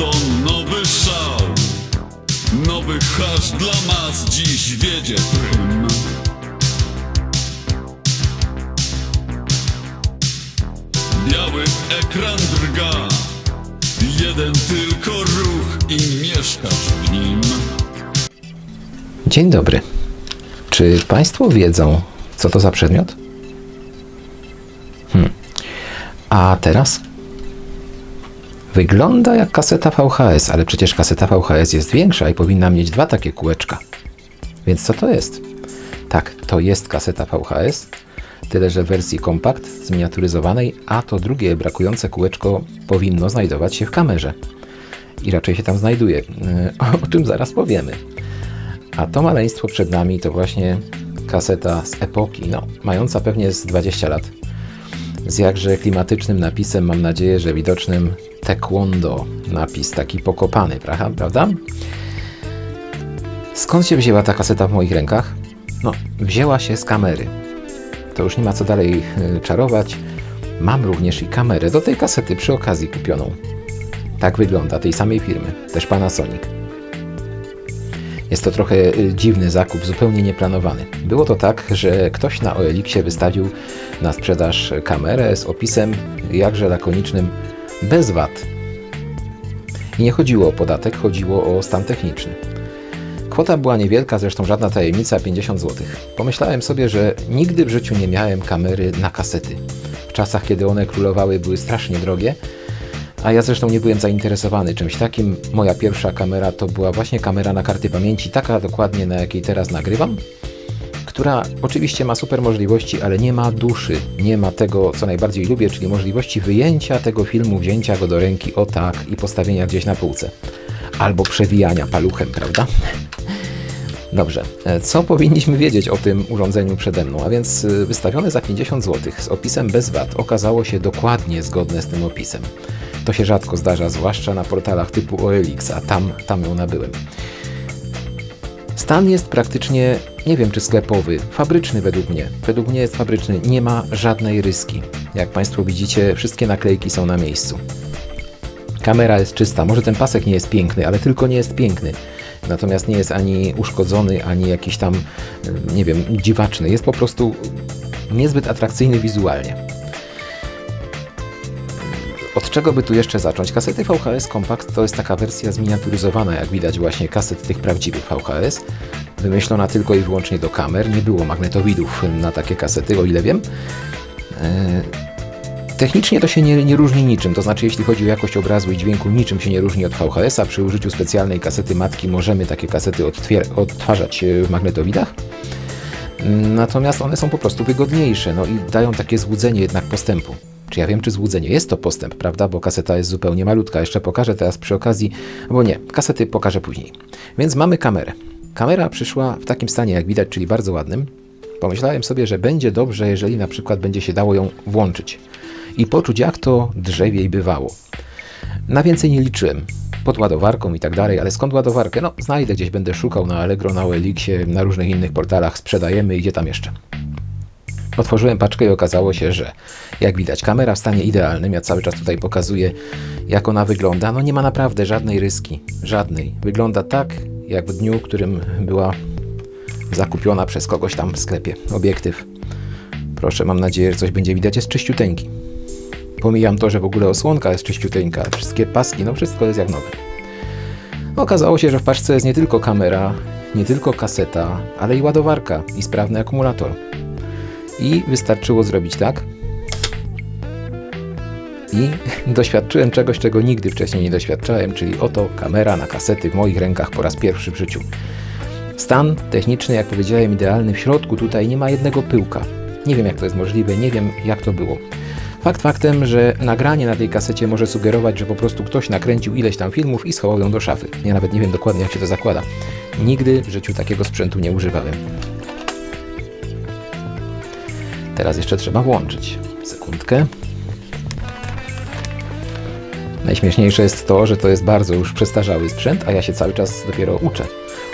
to nowy szał Nowy hasz dla mas dziś wiedzie prym Biały ekran drga Jeden tylko ruch i mieszkasz w nim Dzień dobry. Czy Państwo wiedzą, co to za przedmiot? Hmm. A teraz? Wygląda jak kaseta VHS, ale przecież kaseta VHS jest większa i powinna mieć dwa takie kółeczka. Więc co to jest? Tak, to jest kaseta VHS, tyle że w wersji kompakt, zminiaturyzowanej, a to drugie brakujące kółeczko powinno znajdować się w kamerze. I raczej się tam znajduje. O tym zaraz powiemy. A to maleństwo przed nami to właśnie kaseta z epoki, no, mająca pewnie z 20 lat. Z jakże klimatycznym napisem, mam nadzieję, że widocznym Taekwondo. Napis taki pokopany, prawda? Skąd się wzięła ta kaseta w moich rękach? No, wzięła się z kamery. To już nie ma co dalej y, czarować. Mam również i kamerę do tej kasety przy okazji kupioną. Tak wygląda, tej samej firmy, też Panasonic. Jest to trochę y, dziwny zakup, zupełnie nieplanowany. Było to tak, że ktoś na OLX-ie wystawił na sprzedaż kamerę z opisem jakże lakonicznym bez VAT. I nie chodziło o podatek, chodziło o stan techniczny. Kwota była niewielka, zresztą żadna tajemnica 50 zł. Pomyślałem sobie, że nigdy w życiu nie miałem kamery na kasety. W czasach, kiedy one królowały, były strasznie drogie, a ja zresztą nie byłem zainteresowany czymś takim. Moja pierwsza kamera to była właśnie kamera na karty pamięci, taka dokładnie na jakiej teraz nagrywam, która oczywiście ma super możliwości, ale nie ma duszy, nie ma tego, co najbardziej lubię, czyli możliwości wyjęcia tego filmu, wzięcia go do ręki o tak i postawienia gdzieś na półce. Albo przewijania paluchem, prawda? Dobrze, e, co powinniśmy wiedzieć o tym urządzeniu przede mną? A więc y, wystawione za 50 zł z opisem bez VAT okazało się dokładnie zgodne z tym opisem. To się rzadko zdarza, zwłaszcza na portalach typu OLX, a tam, tam ją nabyłem. Stan jest praktycznie, nie wiem czy sklepowy, fabryczny według mnie. Według mnie jest fabryczny, nie ma żadnej ryski. Jak Państwo widzicie, wszystkie naklejki są na miejscu. Kamera jest czysta, może ten pasek nie jest piękny, ale tylko nie jest piękny. Natomiast nie jest ani uszkodzony, ani jakiś tam, e, nie wiem, dziwaczny. Jest po prostu niezbyt atrakcyjny wizualnie. Od czego by tu jeszcze zacząć? Kasety VHS Compact to jest taka wersja zminiaturyzowana, jak widać właśnie kaset tych prawdziwych VHS, wymyślona tylko i wyłącznie do kamer. Nie było magnetowidów na takie kasety, o ile wiem. E, Technicznie to się nie, nie różni niczym, to znaczy jeśli chodzi o jakość obrazu i dźwięku, niczym się nie różni od VHS-a. Przy użyciu specjalnej kasety matki możemy takie kasety odtwarzać e, w magnetowidach. Natomiast one są po prostu wygodniejsze, no i dają takie złudzenie jednak postępu. Czy ja wiem, czy złudzenie? Jest to postęp, prawda? Bo kaseta jest zupełnie malutka. Jeszcze pokażę teraz przy okazji, bo nie, kasety pokażę później. Więc mamy kamerę. Kamera przyszła w takim stanie, jak widać, czyli bardzo ładnym. Pomyślałem sobie, że będzie dobrze, jeżeli na przykład będzie się dało ją włączyć i poczuć, jak to drzewiej bywało. Na więcej nie liczyłem. Pod ładowarką i tak dalej, ale skąd ładowarkę? No, znajdę gdzieś, będę szukał na Allegro, na OLX-ie, na różnych innych portalach, sprzedajemy i gdzie tam jeszcze. Otworzyłem paczkę i okazało się, że jak widać, kamera w stanie idealnym. Ja cały czas tutaj pokazuję, jak ona wygląda. No nie ma naprawdę żadnej ryski. Żadnej. Wygląda tak, jak w dniu, którym była zakupiona przez kogoś tam w sklepie. Obiektyw. Proszę, mam nadzieję, że coś będzie widać. Jest czyściuteńki. Pomijam to, że w ogóle osłonka jest czyściuteńka. Wszystkie paski, no wszystko jest jak nowe. Okazało się, że w paczce jest nie tylko kamera, nie tylko kaseta, ale i ładowarka i sprawny akumulator. I wystarczyło zrobić tak. I doświadczyłem czegoś, czego nigdy wcześniej nie doświadczałem, czyli oto kamera na kasety w moich rękach po raz pierwszy w życiu. Stan techniczny, jak powiedziałem, idealny. W środku tutaj nie ma jednego pyłka. Nie wiem, jak to jest możliwe, nie wiem, jak to było. Fakt faktem, że nagranie na tej kasecie może sugerować, że po prostu ktoś nakręcił ileś tam filmów i schował ją do szafy. Ja nawet nie wiem dokładnie, jak się to zakłada. Nigdy w życiu takiego sprzętu nie używałem. Teraz jeszcze trzeba włączyć. Sekundkę. Najśmieszniejsze jest to, że to jest bardzo już przestarzały sprzęt, a ja się cały czas dopiero uczę.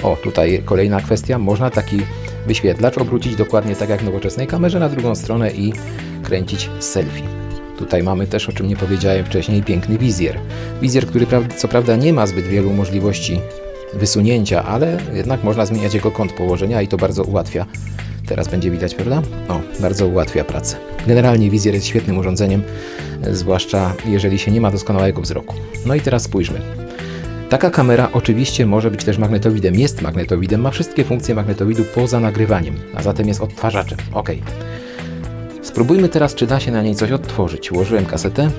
O, tutaj kolejna kwestia. Można taki wyświetlacz obrócić dokładnie tak jak w nowoczesnej kamerze na drugą stronę i kręcić selfie. Tutaj mamy też, o czym nie powiedziałem wcześniej, piękny wizjer. Wizjer, który co prawda nie ma zbyt wielu możliwości wysunięcia, ale jednak można zmieniać jego kąt położenia i to bardzo ułatwia. Teraz będzie widać, prawda? O, bardzo ułatwia pracę. Generalnie wizjer jest świetnym urządzeniem, zwłaszcza jeżeli się nie ma doskonałego wzroku. No i teraz spójrzmy. Taka kamera oczywiście może być też magnetowidem, jest magnetowidem, ma wszystkie funkcje magnetowidu poza nagrywaniem, a zatem jest odtwarzaczem. Ok. Spróbujmy teraz, czy da się na niej coś odtworzyć. Ułożyłem kasetę.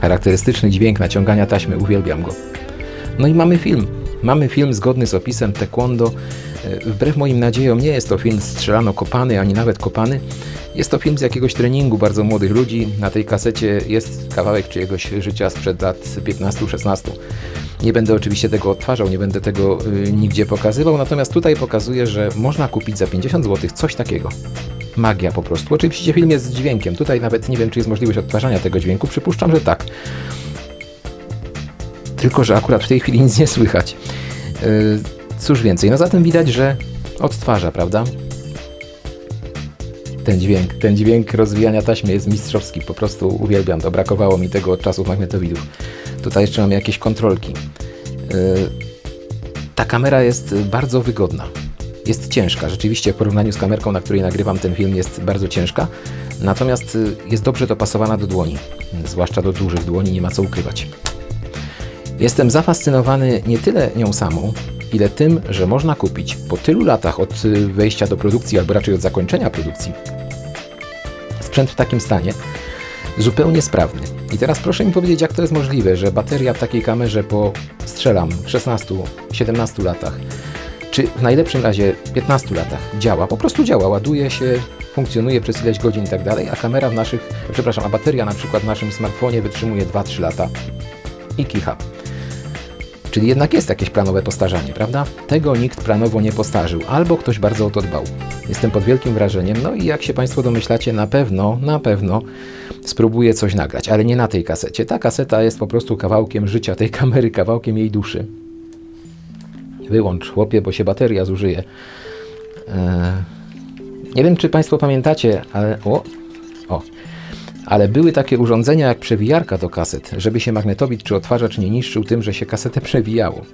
Charakterystyczny dźwięk naciągania taśmy, uwielbiam go. No i mamy film. Mamy film zgodny z opisem Taekwondo. E, Wbrew moim nadziejom nie jest to film strzelano-kopany, ani nawet kopany. Jest to film z jakiegoś treningu bardzo młodych ludzi. Na tej kasecie jest kawałek czyjegoś życia sprzed lat 15-16. Nie będę oczywiście tego odtwarzał, nie będę tego y, nigdzie pokazywał, natomiast tutaj pokazuję, że można kupić za 50 zł coś takiego. Magia po prostu. Oczywiście film jest z dźwiękiem. Tutaj nawet nie wiem, czy jest możliwość odtwarzania tego dźwięku. Przypuszczam, że tak. Tylko, że akurat w tej chwili nic nie słychać. Yy, cóż więcej, no zatem widać, że odtwarza, prawda? Ten dźwięk, ten dźwięk rozwijania taśmy jest mistrzowski, po prostu uwielbiam to, brakowało mi tego od czasów magnetowidów. Tutaj jeszcze mamy jakieś kontrolki. Yy, ta kamera jest bardzo wygodna. Jest ciężka, rzeczywiście w porównaniu z kamerką, na której nagrywam ten film jest bardzo ciężka, natomiast y, jest dobrze dopasowana do dłoni, zwłaszcza do dużych dłoni, nie ma co ukrywać. Jestem zafascynowany nie tyle nią samą, ile tym, że można kupić po tylu latach od y, wejścia do produkcji, albo raczej od zakończenia produkcji, sprzęt w takim stanie, zupełnie sprawny. I teraz proszę mi powiedzieć, jak to jest możliwe, że bateria w takiej kamerze po strzelam 16-17 latach, czy w najlepszym razie 15 latach działa, po prostu działa, ładuje się, funkcjonuje przez ileś godzin i tak dalej, a kamera w naszych, przepraszam, a bateria na przykład w naszym smartfonie wytrzymuje 2-3 lata i kicha. Czyli jednak jest jakieś planowe postarzanie, prawda? Tego nikt planowo nie postarzył, albo ktoś bardzo o to dbał. Jestem pod wielkim wrażeniem, no i jak się Państwo domyślacie, na pewno, na pewno spróbuję coś nagrać, ale nie na tej kasecie. Ta kaseta jest po prostu kawałkiem życia tej kamery, kawałkiem jej duszy. Wyłącz, chłopie, bo się bateria zużyje. Eee, nie wiem, czy Państwo pamiętacie, ale. O. Ale były takie urządzenia jak przewijarka do kaset, żeby się magnetowid czy odtwarzacz nie niszczył tym, że się kasetę przewijało.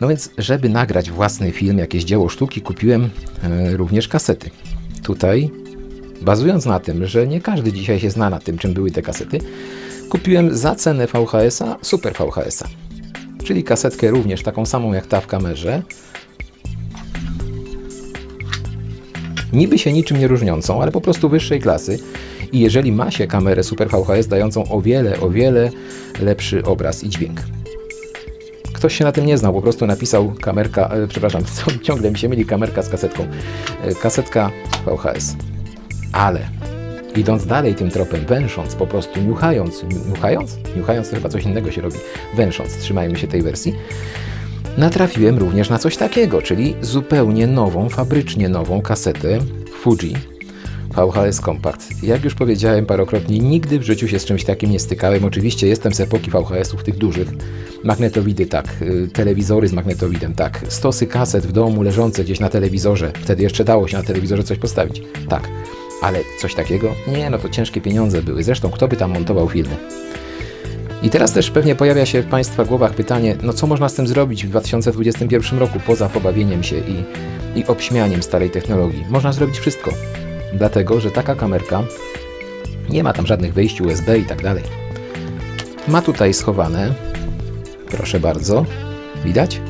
No więc, żeby nagrać własny film, jakieś dzieło sztuki, kupiłem e, również kasety. Tutaj, bazując na tym, że nie każdy dzisiaj się zna na tym, czym były te kasety, kupiłem za cenę VHS-a Super VHS-a. Czyli kasetkę również taką samą jak ta w kamerze, niby się niczym nie różniącą, ale po prostu wyższej klasy. I jeżeli ma się kamerę Super VHS dającą o wiele, o wiele lepszy obraz i dźwięk. Ktoś się na tym nie znał, po prostu napisał kamerka, e, przepraszam, ciągle mi się myli kamerka z kasetką. E, kasetka VHS. Ale idąc dalej tym tropem, węsząc, po prostu niuchając, niuchając? Niuchając to chyba coś innego się robi. Węsząc, trzymajmy się tej wersji natrafiłem również na coś takiego, czyli zupełnie nową, fabrycznie nową kasetę Fuji VHS Compact. Jak już powiedziałem parokrotnie, nigdy w życiu się z czymś takim nie stykałem. Oczywiście jestem z epoki VHS-ów tych dużych. Magnetowidy tak, y, telewizory z magnetowidem tak, stosy kaset w domu leżące gdzieś na telewizorze. Wtedy jeszcze dało się na telewizorze coś postawić. Tak. Ale coś takiego? Nie, no to ciężkie pieniądze były. Zresztą kto by tam montował filmy? I teraz też pewnie pojawia się w Państwa głowach pytanie, no co można z tym zrobić w 2021 roku poza pobawieniem się i, i obśmianiem starej technologii? Można zrobić wszystko, dlatego że taka kamerka nie ma tam żadnych wyjść USB i tak dalej. Ma tutaj schowane, proszę bardzo, widać?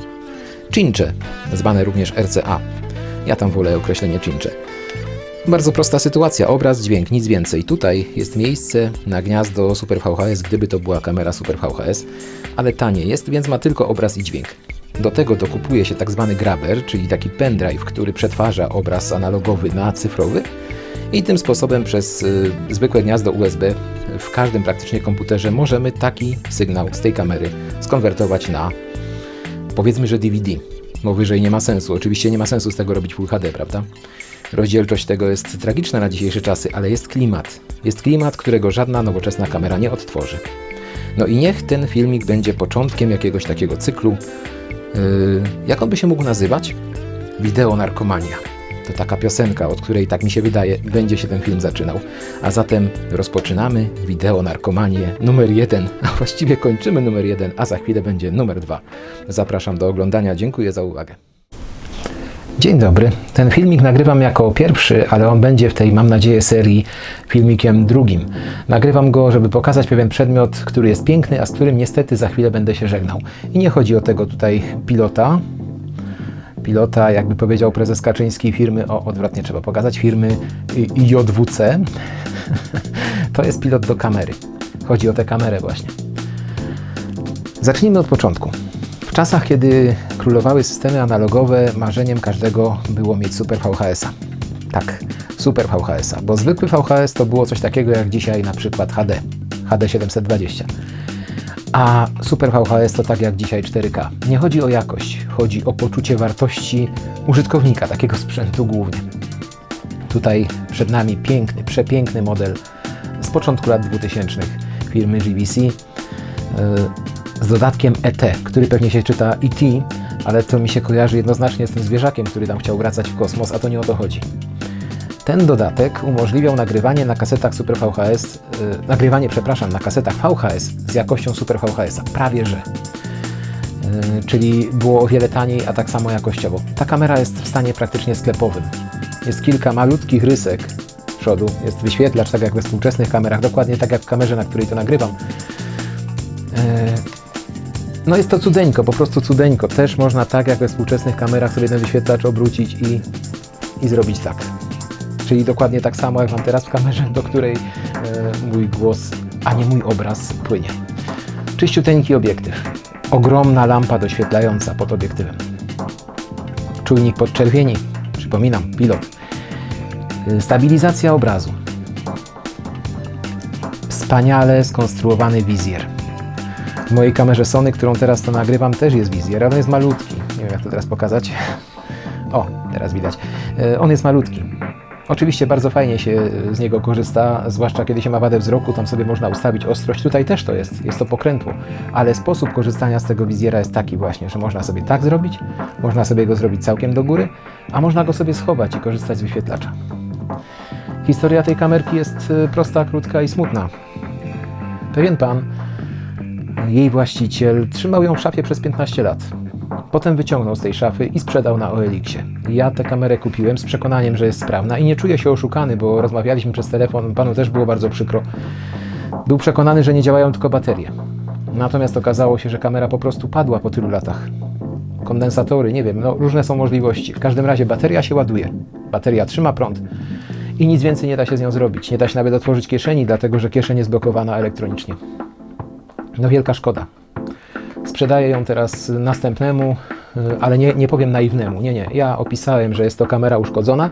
Cincze, zwane również RCA. Ja tam wolę określenie cincze. Bardzo prosta sytuacja, obraz, dźwięk, nic więcej. Tutaj jest miejsce na gniazdo Super VHS, gdyby to była kamera Super VHS, ale tanie jest, więc ma tylko obraz i dźwięk. Do tego dokupuje się tak zwany grabber, czyli taki pendrive, który przetwarza obraz analogowy na cyfrowy i tym sposobem przez y, zwykłe gniazdo USB w każdym praktycznie komputerze możemy taki sygnał z tej kamery skonwertować na powiedzmy, że DVD, bo wyżej nie ma sensu. Oczywiście nie ma sensu z tego robić Full HD, prawda? Rozdzielczość tego jest tragiczna na dzisiejsze czasy, ale jest klimat. Jest klimat, którego żadna nowoczesna kamera nie odtworzy. No i niech ten filmik będzie początkiem jakiegoś takiego cyklu. Yy, jak on by się mógł nazywać? Wideo narkomania. To taka piosenka, od której, tak mi się wydaje, będzie się ten film zaczynał. A zatem rozpoczynamy wideo narkomanię numer jeden, a właściwie kończymy numer jeden, a za chwilę będzie numer dwa. Zapraszam do oglądania. Dziękuję za uwagę. Dzień dobry. Ten filmik nagrywam jako pierwszy, ale on będzie w tej, mam nadzieję, serii filmikiem drugim. Nagrywam go, żeby pokazać pewien przedmiot, który jest piękny, a z którym niestety za chwilę będę się żegnał. I nie chodzi o tego tutaj pilota. Pilota, jakby powiedział prezes Kaczyński, firmy, o odwrotnie trzeba pokazać, firmy JWC. To jest pilot do kamery. Chodzi o tę kamerę właśnie. Zacznijmy od początku. W czasach, kiedy królowały systemy analogowe, marzeniem każdego było mieć super VHS-a. Tak, super VHS-a, bo zwykły VHS to było coś takiego jak dzisiaj na przykład HD, HD 720. A super VHS to tak jak dzisiaj 4K. Nie chodzi o jakość, chodzi o poczucie wartości użytkownika takiego sprzętu głównie. Tutaj przed nami piękny, przepiękny model z początku lat 2000 firmy GVC yy, z dodatkiem ET, który pewnie się czyta ET, ale to mi się kojarzy jednoznacznie z tym zwierzakiem, który tam chciał wracać w kosmos, a to nie o to chodzi. Ten dodatek umożliwiał nagrywanie na kasetach Super VHS, yy, nagrywanie, przepraszam, na kasetach VHS z jakością Super VHS-a, prawie że. Yy, czyli było o wiele taniej, a tak samo jakościowo. Ta kamera jest w stanie praktycznie sklepowym. Jest kilka malutkich rysek z przodu, jest wyświetlacz, tak jak we współczesnych kamerach, dokładnie tak jak w kamerze, na której to nagrywam. Yy, no jest to cudeńko, po prostu cudeńko. Też można tak jak we współczesnych kamerach sobie ten wyświetlacz obrócić i, i zrobić tak. Czyli dokładnie tak samo jak mam teraz w kamerze, do której e, mój głos, a nie mój obraz płynie. Czyściuteńki obiektyw. Ogromna lampa doświetlająca pod obiektywem. Czujnik podczerwieni. Przypominam, pilot. E, Stabilizacja obrazu. Wspaniale skonstruowany wizjer. W mojej kamerze Sony, którą teraz to nagrywam, też jest wizjer, ale on jest malutki. Nie wiem, jak to teraz pokazać. O, teraz widać. E, On jest malutki. Oczywiście bardzo fajnie się z niego korzysta, zwłaszcza kiedy się ma wadę wzroku, tam sobie można ustawić ostrość. Tutaj też to jest, jest to pokrętło, ale sposób korzystania z tego wizjera jest taki właśnie, że można sobie tak zrobić, można sobie go zrobić całkiem do góry, a można go sobie schować i korzystać z wyświetlacza. Historia tej kamerki jest y, prosta, krótka i smutna. Pewien pan, jej właściciel, trzymał ją w szafie przez 15 lat. Potem wyciągnął z tej szafy i sprzedał na OLX-ie. Ja tę kamerę kupiłem z przekonaniem, że jest sprawna i nie czuję się oszukany, bo rozmawialiśmy przez telefon, panu też było bardzo przykro. Był przekonany, że nie działają tylko baterie. Natomiast okazało się, że kamera po prostu padła po tylu latach. Kondensatory, nie wiem, no różne są możliwości. W każdym razie bateria się ładuje. Bateria trzyma prąd i nic więcej nie da się z nią zrobić. Nie da się nawet otworzyć kieszeni, dlatego że kieszeń jest blokowana elektronicznie. No wielka szkoda. Sprzedaję ją teraz następnemu, y, ale nie, nie powiem naiwnemu. Nie, nie. Ja opisałem, że jest to kamera uszkodzona,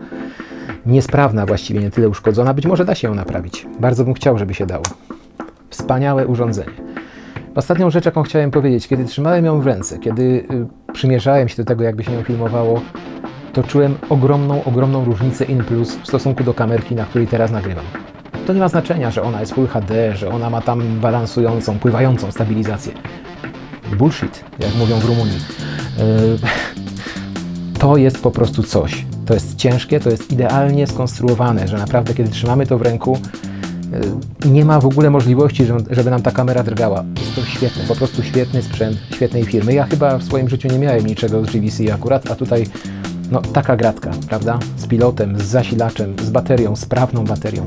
niesprawna właściwie, nie tyle uszkodzona. Być może da się ją naprawić. Bardzo bym chciał, żeby się dało. Wspaniałe urządzenie. Ostatnią rzecz, jaką chciałem powiedzieć, kiedy trzymałem ją w ręce, kiedy y, przymierzałem się do tego, jakby się ją filmowało, to czułem ogromną, ogromną różnicę in plus w stosunku do kamerki, na której teraz nagrywam. To nie ma znaczenia, że ona jest Full HD, że ona ma tam balansującą, pływającą stabilizację bullshit, jak mówią w Rumunii. Yy, To jest po prostu coś. To jest ciężkie, to jest idealnie skonstruowane, że naprawdę kiedy trzymamy to w ręku, yy, nie ma w ogóle możliwości, żeby- nam ta kamera drgała. Jest to świetne, po prostu świetny sprzęt świetnej firmy. Ja chyba w swoim życiu nie miałem niczego z GVC akurat, a tutaj no, taka gratka, prawda? Z pilotem, z zasilaczem, z baterią, sprawną baterią.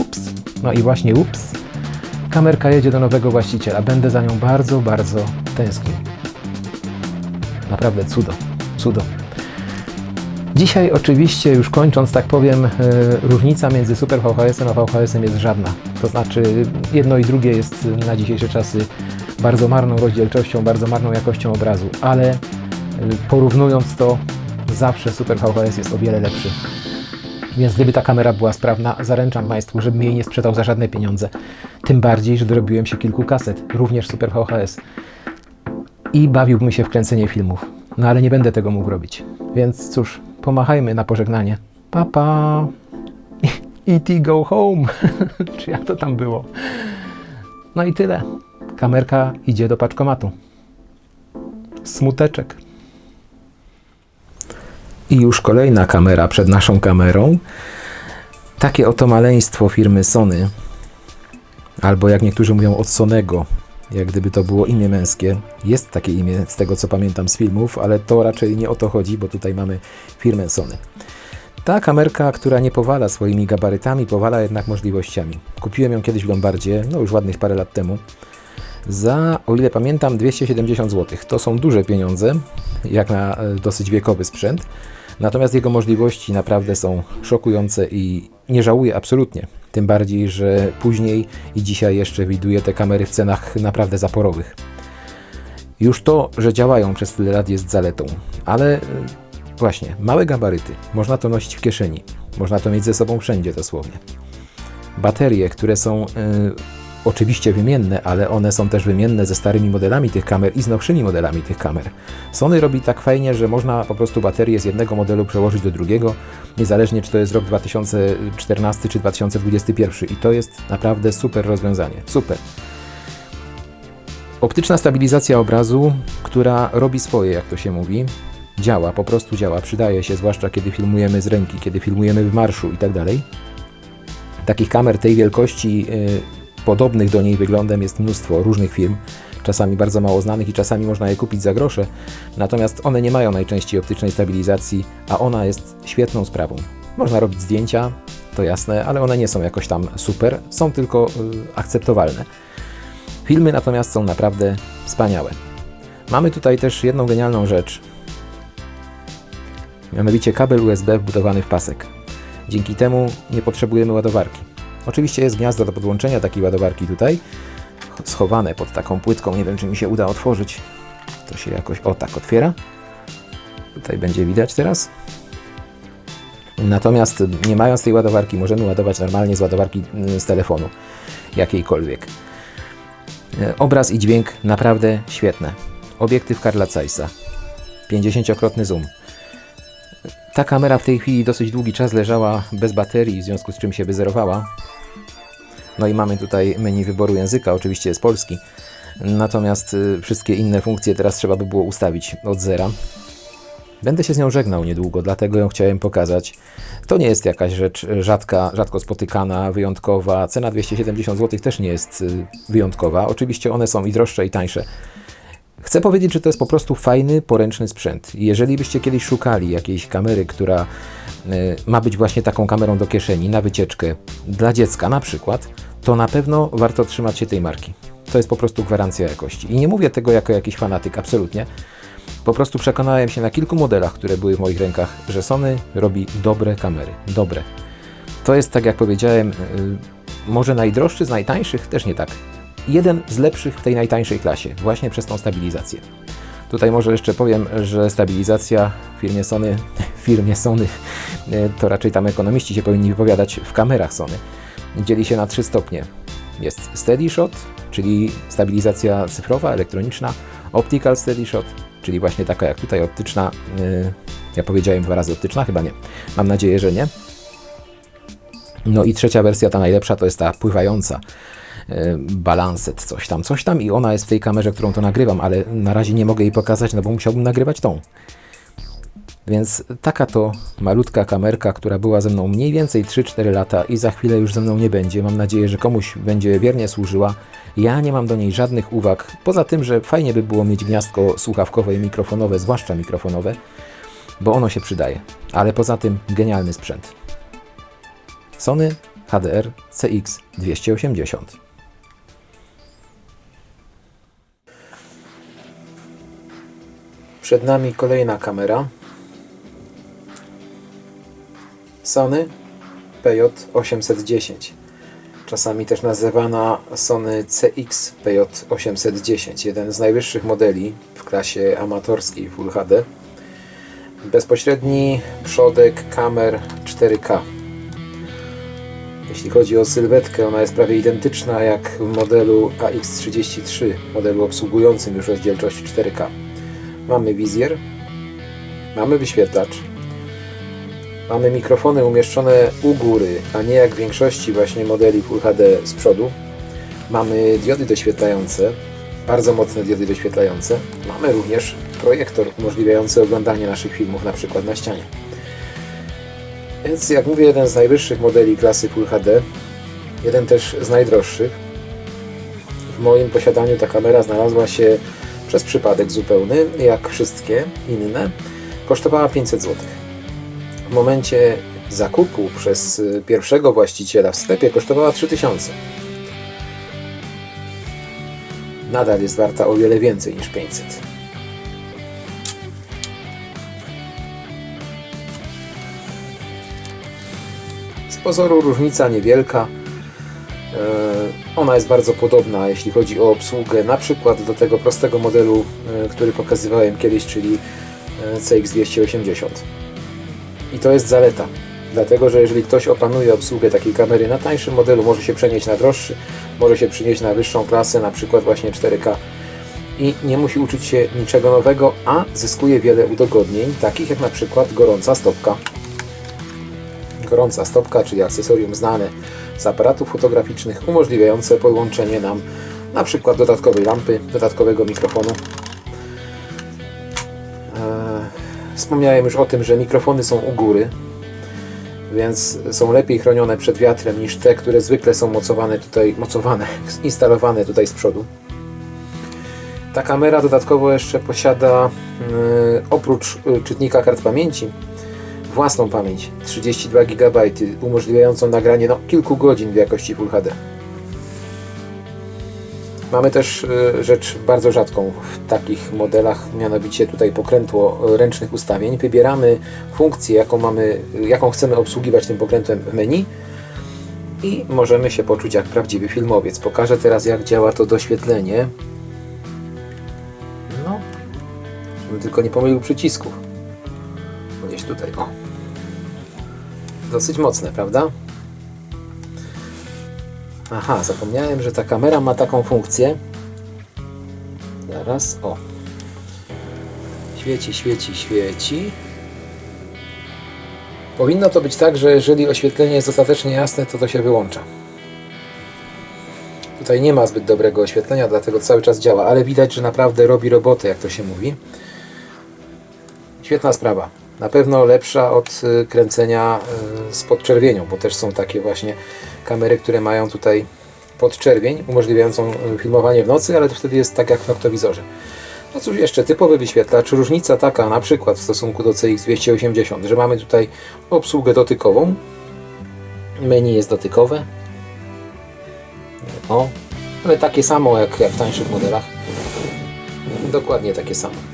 Ups. No i właśnie ups. Kamerka jedzie do nowego właściciela. Będę za nią bardzo, bardzo tęsknił. Naprawdę cudo, cudo. Dzisiaj oczywiście, już kończąc, tak powiem, e, różnica między Super VHS-em a VHS-em jest żadna. To znaczy jedno i drugie jest na dzisiejsze czasy bardzo marną rozdzielczością, bardzo marną jakością obrazu, ale e, porównując to, zawsze Super VHS jest o wiele lepszy. Więc gdyby ta kamera była sprawna, zaręczam Państwu, żebym jej nie sprzedał za żadne pieniądze. Tym bardziej, że dorobiłem się kilku kaset, również Super VHS. I bawiłbym się w kręcenie filmów. No ale nie będę tego mógł robić. Więc cóż, pomachajmy na pożegnanie. Pa, pa. E.T. go home. Czy jak to tam było? No i tyle. Kamerka idzie do paczkomatu. Smuteczek. I już kolejna kamera przed naszą kamerą. Takie oto maleństwo firmy Sony, albo jak niektórzy mówią od Sonego, jak gdyby to było imię męskie. Jest takie imię z tego co pamiętam z filmów, ale to raczej nie o to chodzi, bo tutaj mamy firmę Sony. Ta kamerka, która nie powala swoimi gabarytami, powala jednak możliwościami. Kupiłem ją kiedyś w Lombardzie, no już ładnych parę lat temu, za, o ile pamiętam, 270 zł. To są duże pieniądze, jak na e, dosyć wiekowy sprzęt. Natomiast jego możliwości naprawdę są szokujące i nie żałuję absolutnie. Tym bardziej, że później i dzisiaj jeszcze widuję te kamery w cenach naprawdę zaporowych. Już to, że działają przez tyle lat jest zaletą, ale e, właśnie, małe gabaryty, można to nosić w kieszeni, można to mieć ze sobą wszędzie dosłownie. Baterie, które są y, oczywiście wymienne, ale one są też wymienne ze starymi modelami tych kamer i z nowszymi modelami tych kamer. Sony robi tak fajnie, że można po prostu baterię z jednego modelu przełożyć do drugiego, niezależnie czy to jest rok 2014 czy 2021 i to jest naprawdę super rozwiązanie. Super. Optyczna stabilizacja obrazu, która robi swoje, jak to się mówi, działa, po prostu działa, przydaje się, zwłaszcza kiedy filmujemy z ręki, kiedy filmujemy w marszu i tak dalej. Takich kamer tej wielkości, y, podobnych do niej wyglądem jest mnóstwo różnych firm, czasami bardzo mało znanych i czasami można je kupić za grosze, natomiast one nie mają najczęściej optycznej stabilizacji, a ona jest świetną sprawą. Można robić zdjęcia, to jasne, ale one nie są jakoś tam super, są tylko y, akceptowalne. Filmy natomiast są naprawdę wspaniałe. Mamy tutaj też jedną genialną rzecz, mianowicie kabel USB wbudowany w pasek. Dzięki temu nie potrzebujemy ładowarki. Oczywiście jest gniazdo do podłączenia takiej ładowarki tutaj, schowane pod taką płytką, nie wiem czy mi się uda otworzyć. To się jakoś, o tak otwiera. Tutaj będzie widać teraz. Natomiast nie mając tej ładowarki, możemy ładować normalnie z ładowarki mm, z telefonu, jakiejkolwiek. E, Obraz i dźwięk naprawdę świetne. Obiektyw Karla Zeissa. 50-krotny zoom. Ta kamera w tej chwili dosyć długi czas leżała bez baterii, w związku z czym się wyzerowała. No i mamy tutaj menu wyboru języka, oczywiście jest polski. Natomiast y, wszystkie inne funkcje teraz trzeba by było ustawić od zera. Będę się z nią żegnał niedługo, dlatego ją chciałem pokazać. To nie jest jakaś rzecz rzadka, rzadko spotykana, wyjątkowa. Cena 270 zł też nie jest y, wyjątkowa. Oczywiście one są i droższe, i tańsze. Chcę powiedzieć, że to jest po prostu fajny, poręczny sprzęt. Jeżeli byście kiedyś szukali jakiejś kamery, która ma być właśnie taką kamerą do kieszeni, na wycieczkę, dla dziecka na przykład, to na pewno warto trzymać się tej marki. To jest po prostu gwarancja jakości. I nie mówię tego jako jakiś fanatyk, absolutnie. Po prostu przekonałem się na kilku modelach, które były w moich rękach, że Sony robi dobre kamery. Dobre. To jest, tak jak powiedziałem, y, może najdroższy z najtańszych, też nie tak. Jeden z lepszych w tej najtańszej klasie, właśnie przez tą stabilizację. Tutaj może jeszcze powiem, że stabilizacja w firmie Sony, firmie Sony, y, to raczej tam ekonomiści się powinni wypowiadać w kamerach Sony, dzieli się na trzy stopnie. Jest Steady Shot, czyli stabilizacja cyfrowa, elektroniczna, Optical Steady Shot, czyli właśnie taka jak tutaj optyczna. Yy, ja powiedziałem dwa razy optyczna, chyba nie. Mam nadzieję, że nie. No i trzecia wersja, ta najlepsza, to jest ta pływająca. Yy, Balanset, coś tam, coś tam i ona jest w tej kamerze, którą to nagrywam, ale na razie nie mogę jej pokazać, no bo musiałbym nagrywać tą. Więc taka to malutka kamerka, która była ze mną mniej więcej 3-4 lata i za chwilę już ze mną nie będzie. Mam nadzieję, że komuś będzie wiernie służyła. Ja nie mam do niej żadnych uwag, poza tym, że fajnie by było mieć gniazdko słuchawkowe i mikrofonowe, zwłaszcza mikrofonowe, bo ono się przydaje. Ale poza tym genialny sprzęt. Sony HDR CX280. Przed nami kolejna kamera. Sony PJ810, czasami też nazywana Sony CX PJ810, jeden z najwyższych modeli w klasie amatorskiej Full HD. Bezpośredni przodek kamer 4K. Jeśli chodzi o sylwetkę, ona jest prawie identyczna jak w modelu AX33, modelu obsługującym już rozdzielczość 4K. Mamy wizjer, mamy wyświetlacz, Mamy mikrofony umieszczone u góry, a nie jak w większości właśnie modeli Full HD z przodu. Mamy diody doświetlające. bardzo mocne diody wyświetlające. Mamy również projektor umożliwiający oglądanie naszych filmów na przykład na ścianie. Więc jak mówię, jeden z najwyższych modeli klasy Full HD, jeden też z najdroższych. W moim posiadaniu ta kamera znalazła się przez przypadek zupełny, jak wszystkie inne. Kosztowała 500 zł. W momencie zakupu przez y, pierwszego właściciela w sklepie kosztowała 3000. Nadal jest warta o wiele więcej niż 500. Z pozoru różnica niewielka. E, Ona jest bardzo podobna, jeśli chodzi o obsługę, na przykład do tego prostego modelu, e, który pokazywałem kiedyś, czyli e, CX280. I to jest zaleta, dlatego że jeżeli ktoś opanuje obsługę takiej kamery na tańszym modelu, może się przenieść na droższy, może się przenieść na wyższą klasę, na przykład właśnie 4K i nie musi uczyć się niczego nowego, a zyskuje wiele udogodnień, takich jak na przykład gorąca stopka. Gorąca stopka, czyli akcesorium znane z aparatów fotograficznych, umożliwiające połączenie nam na przykład dodatkowej lampy, dodatkowego mikrofonu. Eee, Wspomniałem już o tym, że mikrofony są u góry, więc są lepiej chronione przed wiatrem niż te, które zwykle są mocowane tutaj, mocowane, instalowane tutaj z przodu. Ta kamera dodatkowo jeszcze posiada yy, oprócz yy, czytnika kart pamięci własną pamięć 32 GB umożliwiającą nagranie no, kilku godzin w jakości Full HD. Mamy też y, rzecz bardzo rzadką w takich modelach, mianowicie tutaj pokrętło y, ręcznych ustawień. Wybieramy funkcję, jaką, mamy, y, jaką chcemy obsługiwać tym pokrętłem w menu i możemy się poczuć jak prawdziwy filmowiec. Pokażę teraz jak działa to doświetlenie. No, żebym tylko nie pomylił przycisków. Gdzieś tutaj, o. Dosyć mocne, prawda? Aha, zapomniałem, że ta kamera ma taką funkcję. Zaraz, o. Świeci, świeci, świeci. Powinno to być tak, że jeżeli oświetlenie jest dostatecznie jasne, to to się wyłącza. Tutaj nie ma zbyt dobrego oświetlenia, dlatego cały czas działa, ale widać, że naprawdę robi robotę, jak to się mówi. Świetna sprawa. Na pewno lepsza od y, kręcenia y, z podczerwienią, bo też są takie właśnie kamery, które mają tutaj podczerwień, umożliwiającą y, filmowanie w nocy, ale to wtedy jest tak jak w noktowizorze. No cóż jeszcze, typowy wyświetlacz. Różnica taka na przykład w stosunku do CX280, że mamy tutaj obsługę dotykową. Menu jest dotykowe. O, ale takie samo jak, jak w tańszych modelach. Dokładnie takie samo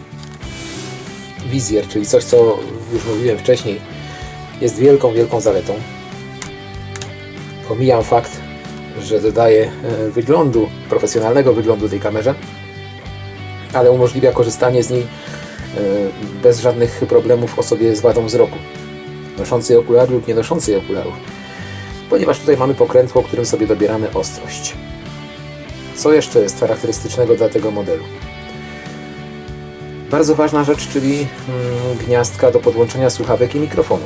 wizjer, czyli coś, co już mówiłem wcześniej, jest wielką, wielką zaletą. Pomijam fakt, że dodaje wyglądu, profesjonalnego wyglądu tej kamerze, ale umożliwia korzystanie z niej e, bez żadnych problemów osobie z wadą wzroku, noszącej okulary lub nie noszącej okularów, ponieważ tutaj mamy pokrętło, którym sobie dobieramy ostrość. Co jeszcze jest charakterystycznego dla tego modelu? Bardzo ważna rzecz, czyli mm, gniazdka do podłączenia słuchawek i mikrofonu.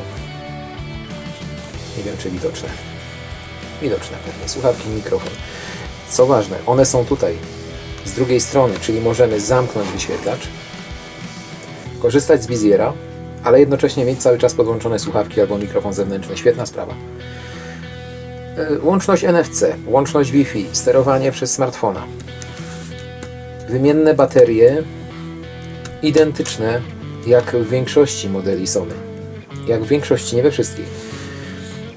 Nie wiem, czy widoczne. Widoczne pewnie. Słuchawki i mikrofon. Co ważne, one są tutaj z drugiej strony, czyli możemy zamknąć wyświetlacz, korzystać z wizjera, ale jednocześnie mieć cały czas podłączone słuchawki albo mikrofon zewnętrzny. Świetna sprawa. E, Łączność NFC, łączność Wi-Fi, sterowanie przez smartfona. Wymienne baterie identyczne jak w większości modeli Sony. Jak w większości, nie we wszystkich.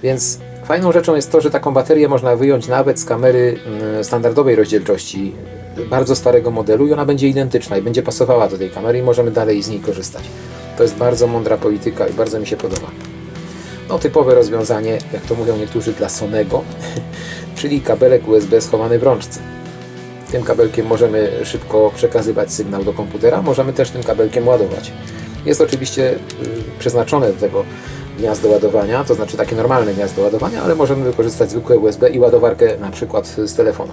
Więc fajną rzeczą jest to, że taką baterię można wyjąć nawet z kamery mm, standardowej rozdzielczości bardzo starego modelu i ona będzie identyczna i będzie pasowała do tej kamery i możemy dalej z niej korzystać. To jest bardzo mądra polityka i bardzo mi się podoba. No typowe rozwiązanie, jak to mówią niektórzy, dla Sonego, czyli kabelek USB schowany w rączce. Tym kabelkiem możemy szybko przekazywać sygnał do komputera, możemy też tym kabelkiem ładować. Jest oczywiście y, przeznaczone do tego gniazdo ładowania, to znaczy takie normalne gniazdo ładowania, ale możemy wykorzystać zwykłe USB i ładowarkę na przykład z telefonu.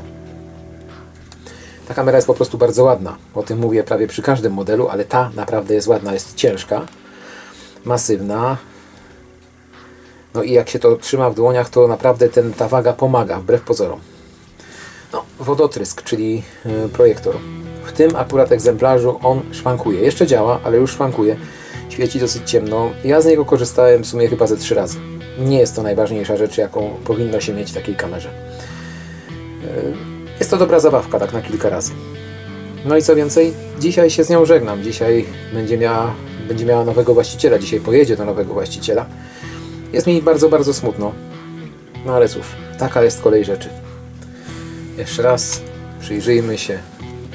Ta kamera jest po prostu bardzo ładna. O tym mówię prawie przy każdym modelu, ale ta naprawdę jest ładna, jest ciężka, masywna. No i jak się to trzyma w dłoniach, to naprawdę ten, ta waga pomaga, wbrew pozorom. No, wodotrysk, czyli y, projektor. W tym akurat egzemplarzu on szwankuje. Jeszcze działa, ale już szwankuje. Świeci dosyć ciemno. Ja z niego korzystałem w sumie chyba ze trzy razy. Nie jest to najważniejsza rzecz, jaką powinno się mieć w takiej kamerze. Yy, Jest to dobra zabawka, tak na kilka razy. No i co więcej, dzisiaj się z nią żegnam. Dzisiaj będzie miała, będzie miała nowego właściciela. Dzisiaj pojedzie do nowego właściciela. Jest mi bardzo, bardzo smutno. No ale cóż, taka jest kolej rzeczy. Jeszcze raz przyjrzyjmy się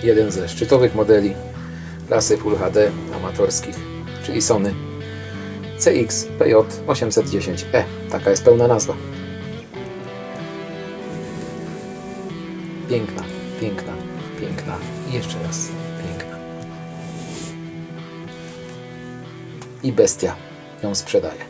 jeden ze szczytowych modeli klasy Full HD amatorskich, czyli Sony CX PJ810E. Taka jest pełna nazwa. Piękna, piękna, piękna i jeszcze raz piękna. I bestia ją sprzedaje.